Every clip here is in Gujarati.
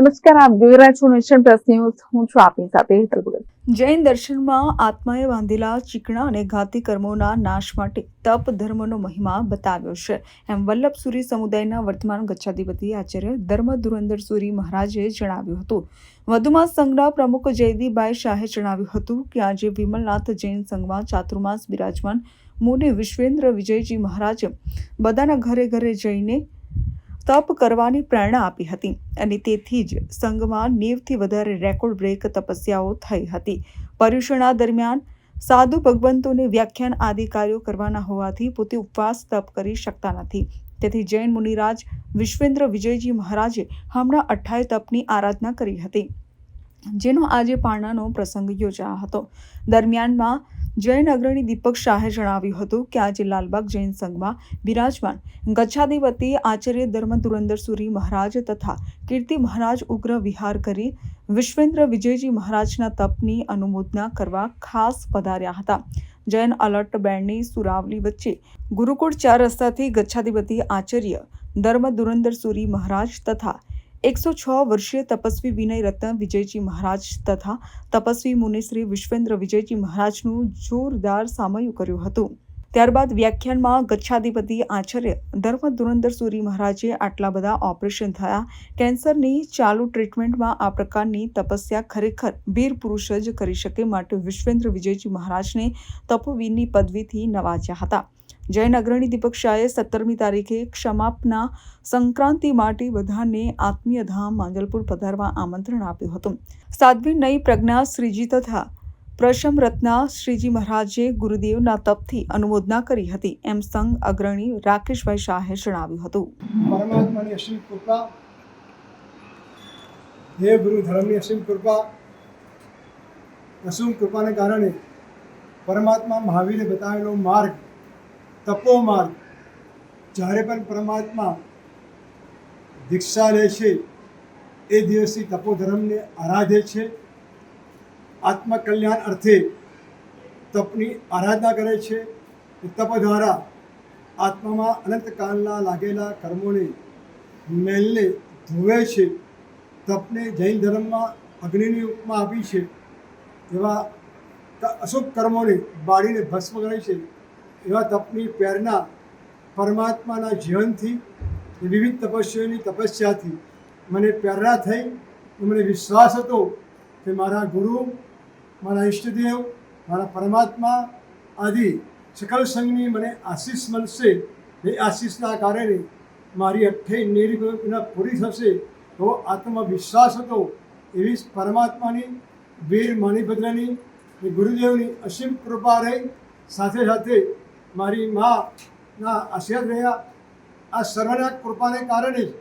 નમસ્કાર, આપ જોઈ રહ્યા છો નેશન પ્લસ ન્યૂઝ. હું છું આપની સાથે હેતલ ભગત. જૈન દર્શનમાં આત્માએ બાંધેલા ચીકણા અને ઘાતી કર્મોના નાશ માટે તપ ધર્મનો મહિમા બતાવ્યો છે. એમ વલ્લભસુરી સમુદાયના વર્તમાન ગચ્છાધિપતિ આચાર્ય ધર્મ ધુરંધર સુરી મહારાજે જણાવ્યું હતું. વધુમાં સંઘના પ્રમુખ જયદીભાઈ શાહે જણાવ્યું હતું કે આજે વિમલનાથ જૈન સંઘમાં ચાતુર્માસ બિરાજમાન મુનિ વિશ્વેન્દ્ર વિજયજી મહારાજે બધાના ઘરે ઘરે જઈને તપ કરવાની પ્રેરણા આપી હતી અને તેથી જ સંઘમાં નેવથી વધારે રેકોર્ડ બ્રેક તપસ્યાઓ થઈ હતી. પર્યુષણા દરમિયાન સાધુ ભગવંતોને વ્યાખ્યાન આદિ કાર્યો કરવાના હોવાથી પોતે ઉપવાસ તપ કરી શકતા નથી. તેથી જૈન મુનિરાજ વિશ્વેન્દ્ર વિજયજી મહારાજે હમણાં અઠ્ઠાઈ તપની આરાધના કરી હતી. જેનો આજે પારણાનો પ્રસંગ યોજાયો હતો. દરમિયાનમાં જૈન અગ્રણી દીપક શાહે જણાવ્યું હતું કે આજે લાલબાગ જૈન સંઘમાં બિરાજમાન ગચ્છાધિપતિ આચાર્ય ધર્મ ધુરંધર સુરી મહારાજ તથા કીર્તિ મહારાજ ઉગ્ર વિહાર કરી વિશ્વેન્દ્ર વિજયજી મહારાજના તપની અનુમોદના કરવા ખાસ પધાર્યા હતા. જૈન અલર્ટ બેન્ડની સુરાવલી વચ્ચે ગુરુકુળ ચાર રસ્તાથી ગચ્છાધિપતિ આચાર્ય ધર્મ સુરી મહારાજ તથા એકસો છ વર્ષીય તપસ્વી વિનય રત્ન વિજયજી મહારાજ તથા તપસ્વી મુનિશ્રી વિશ્વેન્દ્ર વિજયજી મહારાજનું જોરદાર સામયું કર્યું હતું. ત્યારબાદ વ્યાખ્યાનમાં ગચ્છાધિપતિ આચાર્ય ધર્મ ધુરંધર સુરી મહારાજે આટલા બધા ઓપરેશન થયા. કેન્સરની ચાલુ ટ્રીટમેન્ટમાં આ પ્રકારની તપસ્યા ખરેખર વીર પુરુષ જ કરી શકે માટે વિશ્વેન્દ્ર વિજયજી મહારાજને તપોવીરની પદવીથી નવાજ્યા હતા. જૈન અગ્રણી દીપક સત્તરમી તારીખે ક્ષમાપના સંક્રાંતિ માટે બધાને આત્મીય ધામ માંજલપુર પધારવા આમંત્રણ આપ્યું હતું. સાધ્વી નઈ પ્રજ્ઞા શ્રીજી તથા પ્રશમ રત્ના શ્રીજી મહારાજે ગુરુદેવના તપથી અનુમોદના કરી હતી. એમ સંઘ અગ્રણી રાકેશભાઈ શાહે જણાવ્યું હતું. પરમાત્માની અસીમ કૃપા, હે ગુરુ ધર્મની અસીમ કૃપા, અસીમ કૃપાને કારણે પરમાત્મા મહાવીરે બતાવેલો માર્ગ, તપો માર્ગ, જ્યારે પણ પરમાત્મા દીક્ષા લે છે, એ દિવસથી તપોધર્મને આરાધે છે. આત્મકલ્યાણ અર્થે તપની આરાધના કરે છે. તપ દ્વારા આત્મામાં અનંતકાળના લાગેલા કર્મોને મેલને ધોવે છે. તપને જૈન ધર્મમાં અગ્નિની ઉપમા આપી છે. એવા અશુભ કર્મોને બાળીને ભસ્મ કરે છે. એવા તપની પ્રેરણા પરમાત્માના જીવનથી વિવિધ તપસ્વીઓની તપસ્યાથી મને પ્રેરણા થઈ મને વિશ્વાસ હતો કે મારા ગુરુ મારા ઈષ્ટદેવ, મારા પરમાત્મા આદિ સકલ સંઘની મને આશીષ મળશે. એ આશીષના કારણે મારી અઠ્ઠે નિર્ગુણા પૂરી થશે. તો આત્મવિશ્વાસ હતો. એવી પરમાત્માની, વીર માણિભદ્રની એ ગુરુદેવની અસીમ કૃપા રહી. સાથે સાથે મારી માના આશીર્વાદ રહ્યા. આ સર્વના કૃપાને કારણે જ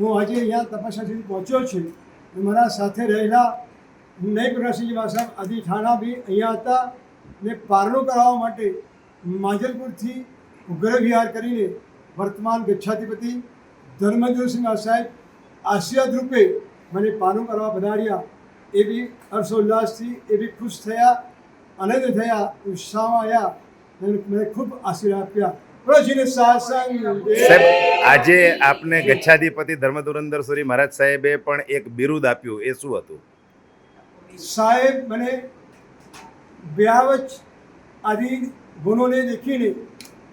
હું આજે અહીંયા તપસ્યા સુધી પહોંચ્યો છું. મારા સાથે રહેલા નય પ્રકાશજી સાહેબ આદિ બી અહીંયા હતા ને પારણું કરાવવા માટે માંજલપુરથી ઉગ્ર વિહાર કરીને વર્તમાન ગચ્છાધિપતિ ધર્મેન્દ્રસિંહ સાહેબ આશીર્વાદ રૂપે મને પારણું કરવા પધાર્યા. એ બી હર્ષોલ્લાસથી, એ બી ખુશ થયા, આનંદ થયા, ઉત્સાહમાં આવ્યા મને ખૂબ આશીર્વાદ આપ્યા. આજે આપને ગચ્છાધિપતિ ધર્મધુરંદર સુરી મહારાજ સાહેબે પણ એક બિરુદ આપ્યું, એ શું હતું? સાહેબ, મને બ્યાવચ આદિ ગુણોને દેખીને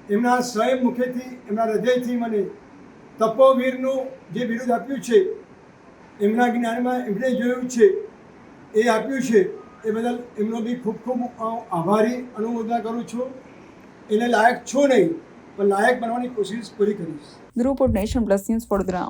એમના સાહેબ મુખેથી, એમના હૃદયથી મને તપોવીરનું જે બિરુદ આપ્યું છે, એમના જ્ઞાનમાં એમણે જોયું છે, એ આપ્યું છે, એ બદલ એમનો બી ખૂબ ખૂબ આભારી અનુમોદના કરું છું. એને લાયક છું નહીં, પણ લાયક બનવાની કોશિશ પૂરી કરીશ. Report nation plus news Vadodara.